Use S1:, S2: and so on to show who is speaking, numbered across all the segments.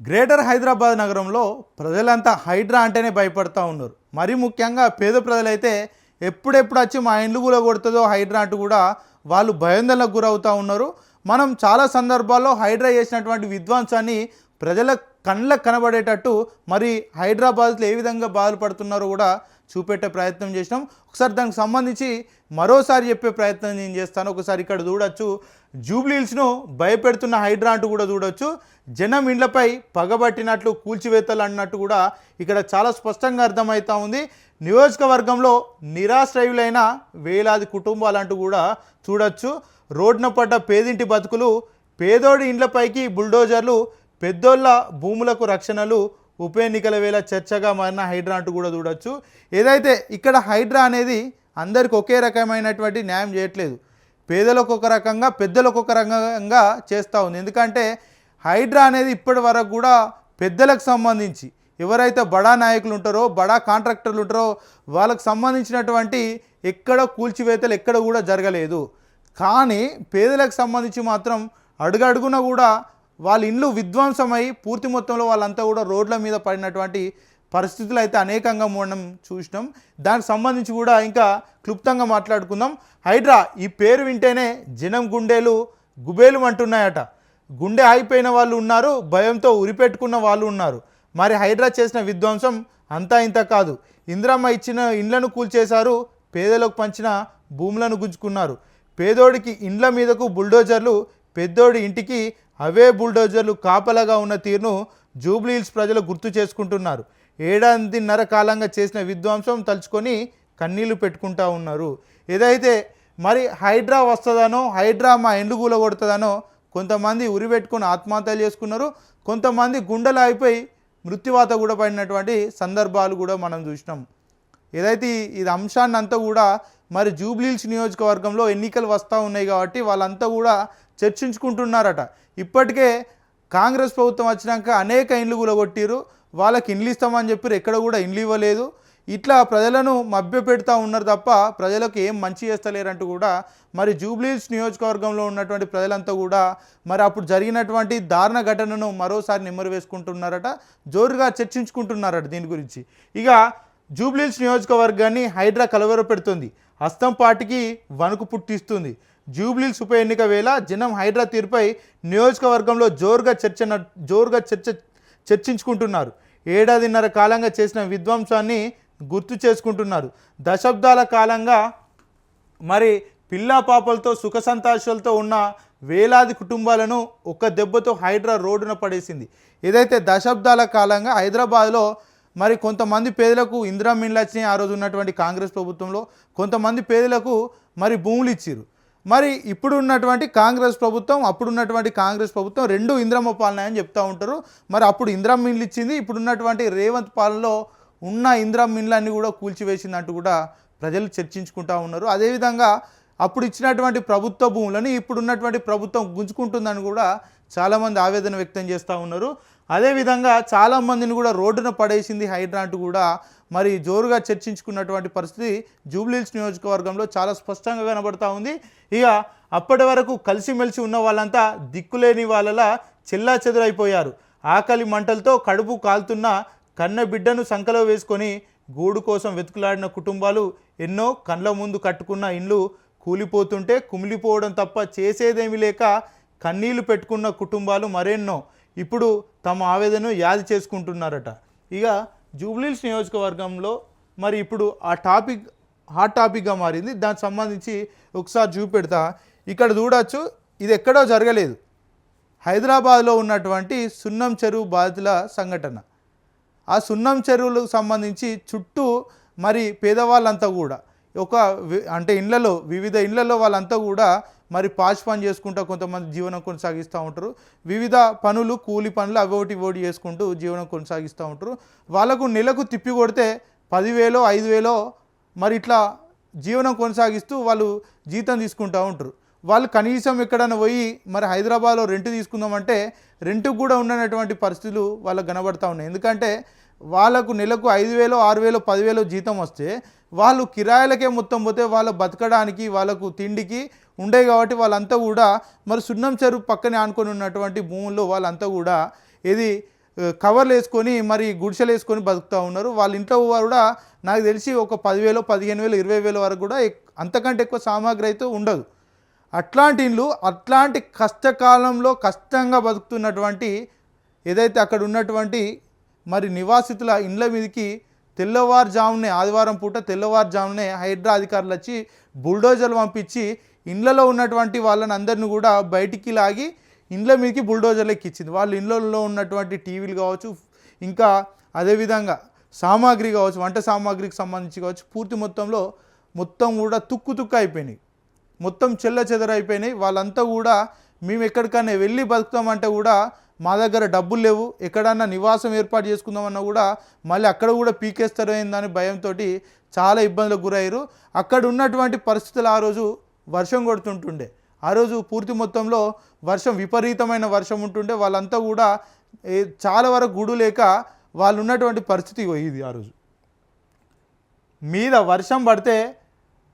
S1: Greater Hyderabad నగరంలో ప్రజలంతా హైడ్రా అంటేనే భయపడతా ఉన్నారు. మరి ముఖ్యంగా పేద ప్రజలైతే ఎప్పుడెప్పుడు వచ్చి మా ఇండ్లు కూడా కొడుతుందో హైడ్రా అంటూ కూడా వాళ్ళు భయాందోళనకు గురవుతూ ఉన్నారు. మనం చాలా సందర్భాల్లో హైడ్రా చేసినటువంటి విధ్వంసాన్ని ప్రజల కళ్ళకు కనబడేటట్టు మరి హైదరాబాద్లో ఏ విధంగా బాధపడుతున్నారో కూడా చూపెట్టే ప్రయత్నం చేసినాం. ఒకసారి దానికి సంబంధించి మరోసారి చెప్పే ప్రయత్నం నేను చేస్తాను. ఒకసారి ఇక్కడ చూడొచ్చు. జూబ్లీహిల్స్ను భయపెడుతున్న హైడ్రా అంటూ కూడా చూడొచ్చు. జనం ఇండ్లపై పగబట్టినట్లు కూల్చివేతలు అన్నట్టు కూడా ఇక్కడ చాలా స్పష్టంగా అర్థమవుతా ఉంది. నియోజకవర్గంలో నిరాశ్రయులైన వేలాది కుటుంబాలంటూ కూడా చూడొచ్చు. రోడ్న పడ్డ పేదింటి బతుకులు పేదోడి ఇండ్లపైకి బుల్డోజర్లు పెద్దోళ్ళ భూములకు రక్షణలు ఉప ఎన్నికల వేళ చర్చగా మారిన హైడ్రా అంటూ కూడా చూడొచ్చు. ఏదైతే ఇక్కడ హైడ్రా అనేది అందరికి ఒకే రకమైనటువంటి న్యాయం చేయట్లేదు. పేదలకు ఒక రకంగా పెద్దలకు ఒక రకంగా చేస్తూ ఉంది. ఎందుకంటే హైడ్రా అనేది ఇప్పటి వరకు కూడా పెద్దలకు సంబంధించి ఎవరైతే బడా నాయకులు ఉంటారో బడా కాంట్రాక్టర్లు ఉంటారో వాళ్ళకు సంబంధించినటువంటి ఎక్కడ కూల్చివేతలు ఎక్కడ కూడా జరగలేదు. కానీ పేదలకు సంబంధించి మాత్రం అడుగడుగున కూడా వాళ్ళ ఇండ్లు విధ్వంసమై పూర్తి మొత్తంలో వాళ్ళంతా కూడా రోడ్ల మీద పడినటువంటి పరిస్థితులు అయితే అనేకంగా మనం చూసినాం. దానికి సంబంధించి కూడా ఇంకా క్లుప్తంగా మాట్లాడుకుందాం. హైడ్రా ఈ పేరు వింటేనే జనం గుండెలు గుబేలు అంటున్నాయట. గుండె ఆగిపోయిన వాళ్ళు ఉన్నారు భయంతో ఉరిపెట్టుకున్న వాళ్ళు ఉన్నారు. మరి హైడ్రా చేసిన విధ్వంసం అంతా ఇంత కాదు. ఇందిరమ్మ ఇచ్చిన ఇండ్లను కూల్చేశారు పేదలకు పంచిన భూములను గుంజుకున్నారు. పేదోడికి ఇండ్ల మీదకు బుల్డోజర్లు పెద్దోడి ఇంటికి అవే బుల్డోజర్లు కాపలాగా ఉన్న తీరును జూబ్లీహిల్స్ ప్రజలు గుర్తు చేసుకుంటున్నారు. ఏడాదిన్నర కాలంగా చేసిన విధ్వంసం తలుచుకొని కన్నీళ్ళు పెట్టుకుంటా ఉన్నారు. ఏదైతే మరి హైడ్రా వస్తుందనో హైడ్రా మా ఎండు కొడుతుందనో కొంతమంది ఉరిపెట్టుకుని ఆత్మహత్యలు చేసుకున్నారు. కొంతమంది గుండెలు అయిపోయి మృత్యువాత కూడా పడినటువంటి సందర్భాలు కూడా మనం చూసినాం. ఏదైతే ఇది అంశాన్ని అంతా కూడా మరి జూబ్లీహిల్స్ నియోజకవర్గంలో ఎన్నికలు వస్తూ ఉన్నాయి కాబట్టి వాళ్ళంతా కూడా చర్చించుకుంటున్నారట. ఇప్పటికే కాంగ్రెస్ ప్రభుత్వం వచ్చినాక అనేక ఇండ్లు కూలగొట్టిరు వాళ్ళకి ఇండ్లు ఇస్తామని చెప్పి ఎక్కడ కూడా ఇండ్లు ఇవ్వలేదు. ఇట్లా ప్రజలను మభ్యపెడతా ఉన్నారు తప్ప ప్రజలకు ఏం మంచి చేస్తలేరంటూ కూడా మరి జూబ్లీహిల్స్ నియోజకవర్గంలో ఉన్నటువంటి ప్రజలంతా కూడా మరి అప్పుడు జరిగినటువంటి దారుణ ఘటనను మరోసారి నెమ్మరు వేసుకుంటున్నారట. జోరుగా చర్చించుకుంటున్నారట దీని గురించి. ఇక జూబ్లీహిల్స్ నియోజకవర్గాన్ని హైడ్రా కలవర పెడుతుంది హస్తం పార్టీకి వణుకు పుట్టిస్తుంది. జూబ్లీల్స్ ఉప ఎన్నిక వేళ జనం హైడ్రా తీరుపై నియోజకవర్గంలో జోరుగా చర్చ జోరుగా చర్చ చర్చించుకుంటున్నారు. ఏడాదిన్నర కాలంగా చేసిన విధ్వంసాన్ని గుర్తు చేసుకుంటున్నారు. దశాబ్దాల కాలంగా మరి పిల్లా పాపలతో సుఖ సంతోషాలతో ఉన్న వేలాది కుటుంబాలను ఒక్క దెబ్బతో హైడ్రా రోడ్డున పడేసింది. ఏదైతే దశాబ్దాల కాలంగా హైదరాబాద్లో మరి కొంతమంది పేదలకు ఇందిరా మిన్లు వచ్చినాయి ఆ రోజు ఉన్నటువంటి కాంగ్రెస్ ప్రభుత్వంలో కొంతమంది పేదలకు మరి భూములు ఇచ్చారు మరి ఇప్పుడు ఉన్నటువంటి కాంగ్రెస్ ప్రభుత్వం అప్పుడు ఉన్నటువంటి కాంగ్రెస్ ప్రభుత్వం రెండు ఇంద్రమ్మ పాలన అని చెప్తూ ఉంటారు. మరి అప్పుడు ఇంద్రమ్మ ఇండ్లు ఇచ్చింది ఇప్పుడు ఉన్నటువంటి రేవంత్ పాలనలో ఉన్న ఇంద్రమ్మ ఇండ్లన్నీ కూడా కూల్చివేసిందంటూ కూడా ప్రజలు చర్చించుకుంటూ ఉన్నారు. అదేవిధంగా అప్పుడు ఇచ్చినటువంటి ప్రభుత్వ భూములను ఇప్పుడు ఉన్నటువంటి ప్రభుత్వం గుంజుకుంటుందని కూడా చాలామంది ఆవేదన వ్యక్తం చేస్తూ ఉన్నారు. అదేవిధంగా చాలామందిని కూడా రోడ్డున పడేసింది హైడ్రా అంటూ కూడా మరి జోరుగా చర్చించుకున్నటువంటి పరిస్థితి జూబ్లీహిల్స్ నియోజకవర్గంలో చాలా స్పష్టంగా కనబడతా ఉంది. ఇక అప్పటి వరకు కలిసిమెలిసి ఉన్న వాళ్ళంతా దిక్కులేని వాళ్ళలా చెల్లా చెదురైపోయారు. ఆకలి మంటలతో కడుపు కాలుతున్న కన్న బిడ్డను సంకలో వేసుకొని గూడు కోసం వెతుకులాడిన కుటుంబాలు ఎన్నో కండ్ల ముందు కట్టుకున్న ఇండ్లు కూలిపోతుంటే కుమిలిపోవడం తప్ప చేసేదేమీ లేక కన్నీళ్ళు పెట్టుకున్న కుటుంబాలు మరెన్నో. ఇప్పుడు తమ ఆవేదనను యాది చేసుకుంటున్నారట. ఇక జూబ్లీల్స్ నియోజకవర్గంలో మరి ఇప్పుడు ఆ టాపిక్ హాట్ టాపిక్గా మారింది. దానికి సంబంధించి ఒకసారి చూపెడతా. ఇక్కడ చూడొచ్చు ఇది ఎక్కడో జరగలేదు. హైదరాబాద్లో ఉన్నటువంటి సున్నం చెరువు బాధితుల సంఘటన. ఆ సున్నం చెరువులకు సంబంధించి చుట్టూ మరి పేదవాళ్ళంతా కూడా ఒక అంటే ఇళ్ళలో వివిధ ఇళ్ళలో వాళ్ళంతా కూడా మరి పాచి పని చేసుకుంటూ కొంతమంది జీవనం కొనసాగిస్తూ ఉంటారు. వివిధ పనులు కూలి పనులు అవి ఒకటి చేసుకుంటూ జీవనం కొనసాగిస్తూ ఉంటారు. వాళ్ళకు నెలకు తిప్పి కొడితే పదివేలో ఐదు వేలో మరి ఇట్లా జీవనం కొనసాగిస్తూ వాళ్ళు జీతం తీసుకుంటూ ఉంటారు. వాళ్ళు కనీసం ఎక్కడైనా పోయి మరి హైదరాబాద్లో రెంట్ తీసుకుందామంటే రెంట్కి కూడా ఉండనటువంటి పరిస్థితులు వాళ్ళకు కనబడతా ఉన్నాయి. ఎందుకంటే వాళ్ళకు నెలకు ఐదు వేలు ఆరు వేలు పదివేలు జీతం వస్తే వాళ్ళు కిరాయిలకే మొత్తం పోతే వాళ్ళ బతకడానికి వాళ్ళకు తిండికి ఉండే కాబట్టి వాళ్ళంతా కూడా మరి సున్నం చెరువు పక్కనే ఆనుకొని ఉన్నటువంటి భూముల్లో వాళ్ళంతా కూడా ఇది కవర్లు వేసుకొని మరి గుడిసెలు వేసుకొని బతుకుతూ ఉన్నారు. వాళ్ళ ఇంట్లో కూడా నాకు తెలిసి ఒక పదివేలు పదిహేను వేలు ఇరవై వేల వరకు కూడా అంతకంటే ఎక్కువ సామాగ్రి అయితే ఉండదు. అట్లాంటి ఇల్లు అట్లాంటి కష్టకాలంలో కష్టంగా బతుకుతున్నటువంటి ఏదైతే అక్కడ ఉన్నటువంటి మరి నివాసితుల ఇండ్ల మీదకి తెల్లవారుజామునే ఆదివారం పూట తెల్లవారుజామునే హైడ్రా అధికారులు వచ్చి బుల్డోజర్లు పంపించి ఇండ్లలో ఉన్నటువంటి వాళ్ళని అందరిని కూడా బయటికి లాగి ఇండ్ల మీదకి బుల్డోజర్లు ఎక్కించింది. వాళ్ళ ఇండ్లలో ఉన్నటువంటి టీవీలు కావచ్చు ఇంకా అదేవిధంగా సామాగ్రి కావచ్చు వంట సామాగ్రికి సంబంధించి కావచ్చు పూర్తి మొత్తంలో మొత్తం కూడా తుక్కు తుక్కు అయిపోయినాయి. మొత్తం చెల్ల చెదరైపోయినాయి. వాళ్ళంతా కూడా మేము ఎక్కడికైనా వెళ్ళి బతుకుతామంటే కూడా మా దగ్గర డబ్బులు లేవు ఎక్కడన్నా నివాసం ఏర్పాటు చేసుకుందామన్నా కూడా మళ్ళీ అక్కడ కూడా పీకేస్తారు ఏందని భయంతో చాలా ఇబ్బందులకు గురయ్యారు. అక్కడ ఉన్నటువంటి పరిస్థితులు ఆ రోజు వర్షం కొడుతుంటుండే. ఆ రోజు పూర్తి మొత్తంలో వర్షం విపరీతమైన వర్షం ఉంటుండే. వాళ్ళంతా కూడా చాలా వరకు గుడు లేక వాళ్ళు ఉన్నటువంటి పరిస్థితి ఇది ఆ రోజు. మీద వర్షం పడితే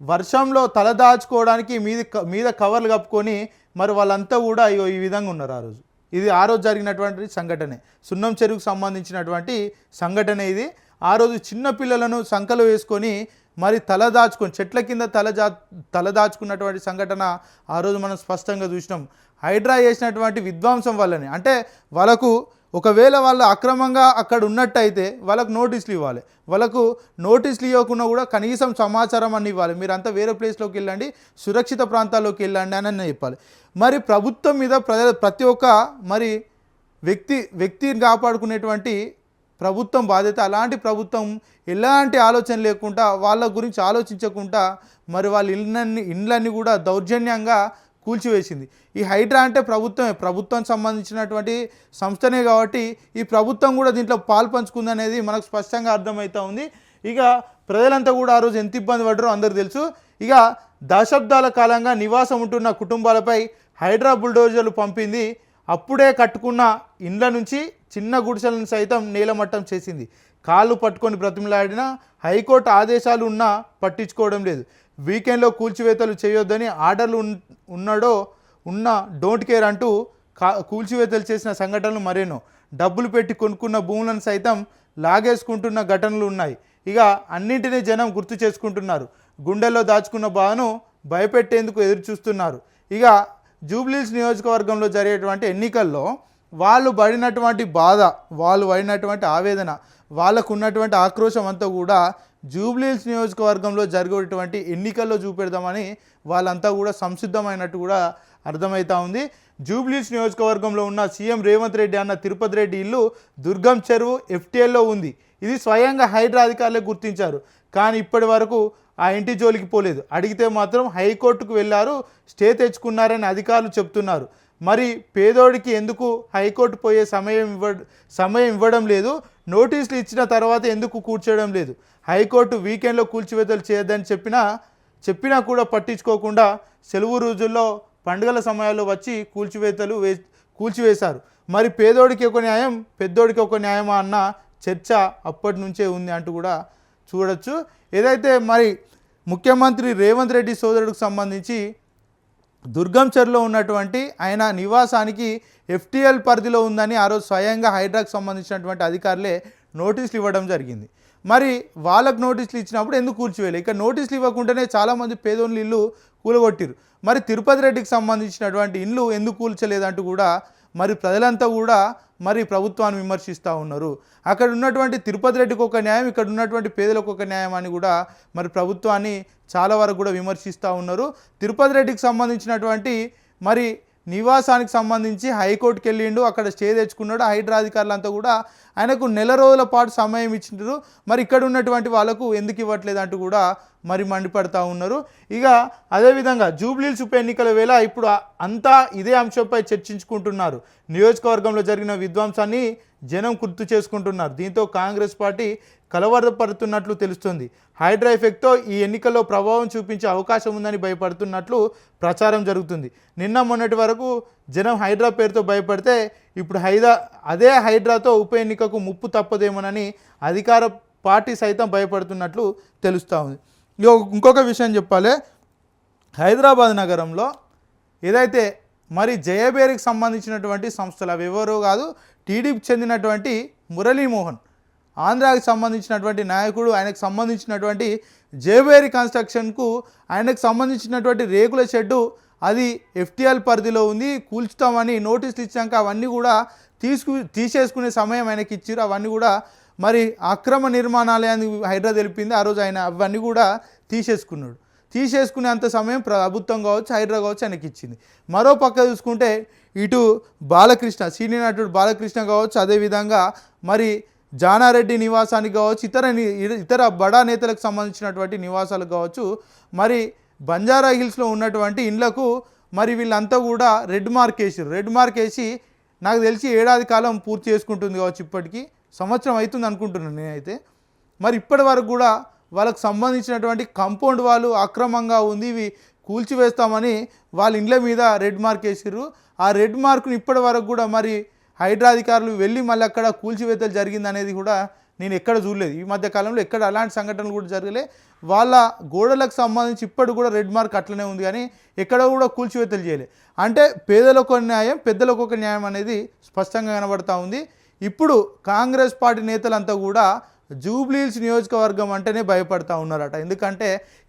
S1: వర్షంలో తల దాచుకోవడానికి మీద మీద కవర్లు కప్పుకొని మరి వాళ్ళంతా కూడా ఇగో ఈ విధంగా ఉన్నారు ఆ రోజు. ఇది ఆ రోజు జరిగినటువంటి సంఘటనే. సున్నం చెరువుకు సంబంధించినటువంటి సంఘటన ఇది. ఆ రోజు చిన్నపిల్లలను సంకలు వేసుకొని మరి తల దాచుకొని చెట్ల కింద తల జా తల దాచుకున్నటువంటి సంఘటన ఆ రోజు మనం స్పష్టంగా చూసినాం. హైడ్రా చేసినటువంటి విధ్వంసం వల్లనే. అంటే వాళ్ళకు ఒకవేళ వాళ్ళు అక్రమంగా అక్కడ ఉన్నట్టయితే వాళ్ళకు నోటీసులు ఇవ్వాలి. వాళ్ళకు నోటీసులు ఇవ్వకుండా కూడా కనీసం సమాచారం అని ఇవ్వాలి. మీరంతా వేరే ప్లేస్లోకి వెళ్ళండి సురక్షిత ప్రాంతాల్లోకి వెళ్ళండి అని చెప్పాలి. మరి ప్రభుత్వం మీద ప్రజల ప్రతి ఒక్క మరి వ్యక్తి వ్యక్తిని కాపాడుకునేటువంటి ప్రభుత్వం బాధ్యత అలాంటి ప్రభుత్వం ఎలాంటి ఆలోచన లేకుండా వాళ్ళ గురించి ఆలోచించకుండా మరి వాళ్ళ ఇళ్ళన్ని ఇండ్లన్నీ కూడా దౌర్జన్యంగా కూల్చివేసింది. ఈ హైడ్రా అంటే ప్రభుత్వమే. ప్రభుత్వం సంబంధించినటువంటి సంస్థనే కాబట్టి ఈ ప్రభుత్వం కూడా దీంట్లో పాలు పంచుకుంది అనేది మనకు స్పష్టంగా అర్థమవుతూ ఉంది. ఇక ప్రజలంతా కూడా ఆ రోజు ఎంత ఇబ్బంది పడ్డారో అందరూ తెలుసు. ఇక దశాబ్దాల కాలంగా నివాసం ఉంటున్న కుటుంబాలపై హైడ్రా బుల్డోజర్లు పంపింది. అప్పుడే కట్టుకున్న ఇండ్ల నుంచి చిన్న గుడిసెలను సైతం నీలమట్టం చేసింది. కాళ్ళు పట్టుకొని బ్రతిమలాడినా హైకోర్టు ఆదేశాలు ఉన్నా పట్టించుకోవడం లేదు. వీకెండ్లో కూల్చివేతలు చేయొద్దని ఆర్డర్లు ఉన్- ఉన్నాడో ఉన్న డోంట్ కేర్ అంటూ కా కూల్చివేతలు చేసిన సంఘటనలు మరేనో డబ్బులు పెట్టి కొనుక్కున్న భూములను సైతం లాగేసుకుంటున్న ఘటనలు ఉన్నాయి. ఇక అన్నింటినీ జనం గుర్తు చేసుకుంటున్నారు. గుండెల్లో దాచుకున్న బాధను భయపెట్టేందుకు ఎదురు చూస్తున్నారు ఇక జూబ్లీస్ నియోజకవర్గంలో జరిగేటువంటి ఎన్నికల్లో వాళ్ళు పడినటువంటి బాధ వాళ్ళు పడినటువంటి ఆవేదన వాళ్ళకు ఉన్నటువంటి ఆక్రోశం అంతా కూడా జూబ్లీహిల్స్ నియోజకవర్గంలో జరిగేటువంటి ఎన్నికల్లో చూపెడదామని వాళ్ళంతా కూడా సంసిద్ధమైనట్టు కూడా అర్థమవుతా ఉంది. జూబ్లీహిల్స్ నియోజకవర్గంలో ఉన్న సీఎం రేవంత్ రెడ్డి అన్న తిరుపతి రెడ్డి ఇల్లు దుర్గం చెరువు ఎఫ్టీఎల్లో ఉంది. ఇది స్వయంగా హైడ్రా అధికారులే గుర్తించారు. కానీ ఇప్పటి వరకు ఆ ఇంటి జోలికి పోలేదు. అడిగితే మాత్రం హైకోర్టుకు వెళ్ళారు స్టే తెచ్చుకున్నారని అధికారులు చెప్తున్నారు. మరి పేదోడికి ఎందుకు హైకోర్టు పోయే సమయం ఇవ్వ సమయం ఇవ్వడం లేదు? నోటీసులు ఇచ్చిన తర్వాత ఎందుకు కూర్చోవడం లేదు? హైకోర్టు వీకెండ్లో కూల్చివేతలు చేయొద్దని చెప్పినా చెప్పినా కూడా పట్టించుకోకుండా సెలవు రోజుల్లో పండుగల సమయాల్లో వచ్చి కూల్చివేతలు వే కూల్చివేశారు. మరి పేదోడికి ఒక న్యాయం పెద్దోడికి ఒక న్యాయమా అన్న చర్చ అప్పటి నుంచే ఉంది అంటూ కూడా చూడొచ్చు. ఏదైతే మరి ముఖ్యమంత్రి రేవంత్ రెడ్డి సోదరుడికి సంబంధించి దుర్గంచర్లో ఉన్నటువంటి ఆయన నివాసానికి ఎఫ్టీఎల్ పరిధిలో ఉందని ఆ రోజు స్వయంగా హైడ్రాకు సంబంధించినటువంటి అధికారులే నోటీసులు ఇవ్వడం జరిగింది. మరి వాళ్ళకు నోటీసులు ఇచ్చినప్పుడు ఎందుకు కూల్చివేయలే? ఇక నోటీసులు ఇవ్వకుండానే చాలామంది పేదోళ్ళు ఇల్లు కూలగొట్టిరు మరి తిరుపతి రెడ్డికి సంబంధించినటువంటి ఇల్లు ఎందుకు కూల్చలేదంటూ కూడా మరి ప్రజలంతా కూడా మరి ప్రభుత్వాన్ని విమర్శిస్తూ ఉన్నారు. అక్కడ ఉన్నటువంటి తిరుపతి రెడ్డికి ఒక న్యాయం ఇక్కడ ఉన్నటువంటి పేదలకు ఒక న్యాయం అని కూడా మరి ప్రభుత్వాన్ని చాలా వరకు కూడా విమర్శిస్తూ ఉన్నారు. తిరుపతి రెడ్డికి సంబంధించినటువంటి మరి నివాసానికి సంబంధించి హైకోర్టుకి వెళ్ళిండు అక్కడ స్టే తెచ్చుకున్నాడు. హైడ్రా అధికారులంతా కూడా ఆయనకు నెల రోజుల పాటు సమయం ఇచ్చిండ్రు. మరి ఇక్కడ ఉన్నటువంటి వాళ్ళకు ఎందుకు ఇవ్వట్లేదు అంటూ కూడా మరి మండిపడతా ఉన్నారు. ఇక అదేవిధంగా జూబ్లీల్స్ ఉప ఎన్నికల వేళ ఇప్పుడు అంతా ఇదే అంశంపై చర్చించుకుంటున్నారు. నియోజకవర్గంలో జరిగిన విధ్వంసాన్ని జనం గుర్తు చేసుకుంటున్నారు. దీంతో కాంగ్రెస్ పార్టీ కలవరపడుతున్నట్లు తెలుస్తుంది. హైడ్రా ఎఫెక్ట్తో ఈ ఎన్నికల్లో ప్రభావం చూపించే అవకాశం ఉందని భయపడుతున్నట్లు ప్రచారం జరుగుతుంది. నిన్న మొన్నటి వరకు జనం హైడ్రా పేరుతో భయపడితే ఇప్పుడు హైదరా అదే హైడ్రాతో ఉప ఎన్నికకు ముప్పు తప్పదేమోనని అధికార పార్టీ సైతం భయపడుతున్నట్లు తెలుస్తూ ఉంది. ఇగో ఇంకొక విషయం చెప్పాలి. హైదరాబాద్ నగరంలో ఏదైతే మరి జయబేరికి సంబంధించినటువంటి సంస్థలు అవి ఎవరో కాదు టీడీపీకి చెందినటువంటి మురళీమోహన్ ఆంధ్రాకి సంబంధించినటువంటి నాయకుడు ఆయనకు సంబంధించినటువంటి జేవేరి కన్స్ట్రక్షన్కు ఆయనకు సంబంధించినటువంటి రేకుల షెడ్డు అది ఎఫ్టీఎల్ పరిధిలో ఉంది కూల్చుతామని నోటీసులు ఇచ్చాక అవన్నీ కూడా తీసుకు తీసేసుకునే సమయం ఆయనకి ఇచ్చారు అవన్నీ కూడా మరి అక్రమ నిర్మాణాలయాన్ని అని హైడ్రా తెలిపింది. ఆ రోజు ఆయన అవన్నీ కూడా తీసేసుకున్నాడు. తీసేసుకునే అంత సమయం ప్రభుత్వం కావచ్చు హైడ్రా కావచ్చు ఆయనకి ఇచ్చింది. మరో పక్క చూసుకుంటే ఇటు బాలకృష్ణ సీనియర్ నటుడు బాలకృష్ణ కావచ్చు అదేవిధంగా మరి జానారెడ్డి నివాసానికి కావచ్చు ఇతర ని- ఇతర బడా నేతలకు సంబంధించినటువంటి నివాసాలు కావచ్చు మరి బంజారా హిల్స్లో ఉన్నటువంటి ఇండ్లకు మరి వీళ్ళంతా కూడా రెడ్ మార్క్ వేసారు రెడ్ మార్క్ వేసి నాకు తెలిసి ఏడాది కాలం పూర్తి చేసుకుంటుంది కావచ్చు ఇప్పటికీ. సంవత్సరం అవుతుంది అనుకుంటున్నాను నేనైతే. మరి ఇప్పటి వరకు కూడా వాళ్ళకు సంబంధించినటువంటి కాంపౌండ్ వాళ్ళు అక్రమంగా ఉంది ఇవి కూల్చివేస్తామని వాళ్ళ ఇండ్ల మీద రెడ్ మార్క్ వేసారు ఆ రెడ్ మార్క్ను ఇప్పటి వరకు కూడా మరి హైడ్రా అధికారులు వెళ్ళి మళ్ళీ అక్కడ కూల్చివేతలు జరిగింది అనేది కూడా నేను ఎక్కడ చూడలేదు. ఈ మధ్య కాలంలో ఎక్కడ అలాంటి సంఘటనలు కూడా జరగలే. వాళ్ళ గోడలకు సంబంధించి ఇప్పటికి కూడా రెడ్ మార్క్ అట్లనే ఉంది కానీ ఎక్కడ కూడా కూల్చివేతలు చేయలే. అంటే పేదలకు ఒక న్యాయం పెద్దలకు ఒక న్యాయం అనేది స్పష్టంగా కనబడతా ఉంది. ఇప్పుడు కాంగ్రెస్ పార్టీ నేతలంతా కూడా జూబ్లీహిల్స్ నియోజకవర్గం అంటేనే భయపడతా ఉన్నారట. ఎందుకంటే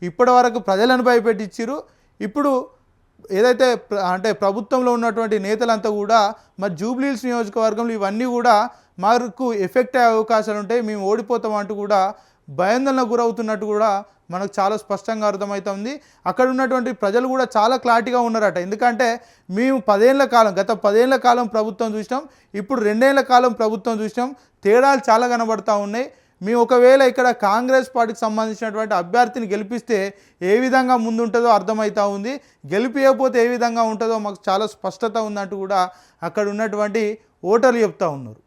S1: ఇప్పటి వరకు ప్రజలను భయపెట్టించారు ఇప్పుడు ఏదైతే అంటే ప్రభుత్వంలో ఉన్నటువంటి నేతలంతా కూడా మరి జూబ్లీహిల్స్ నియోజకవర్గంలో ఇవన్నీ కూడా మాకు ఎఫెక్ట్ అయ్యే అవకాశాలు ఉంటాయి. మేము ఓడిపోతాం అంటూ కూడా భయాందోళన గురవుతున్నట్టు కూడా మనకు చాలా స్పష్టంగా అర్థమవుతుంది. అక్కడ ఉన్నటువంటి ప్రజలు కూడా చాలా క్లారిటీగా ఉన్నారట. ఎందుకంటే మేము పదేళ్ళ కాలం గత పదేళ్ళ కాలం ప్రభుత్వం చూసినాం. ఇప్పుడు రెండేళ్ళ కాలం ప్రభుత్వం చూసినాం. తేడాలు చాలా కనబడతా ఉన్నాయి. మేము ఒకవేళ ఇక్కడ కాంగ్రెస్ పార్టీకి సంబంధించినటువంటి అభ్యర్థిని గెలిపిస్తే ఏ విధంగా ముందుంటుందో అర్థమవుతా ఉంది. గెలిపియకపోతే ఏ విధంగా ఉంటుందో మాకు చాలా స్పష్టత ఉందంటూ కూడా అక్కడ ఉన్నటువంటి ఓటర్లు చెప్తా ఉన్నారు.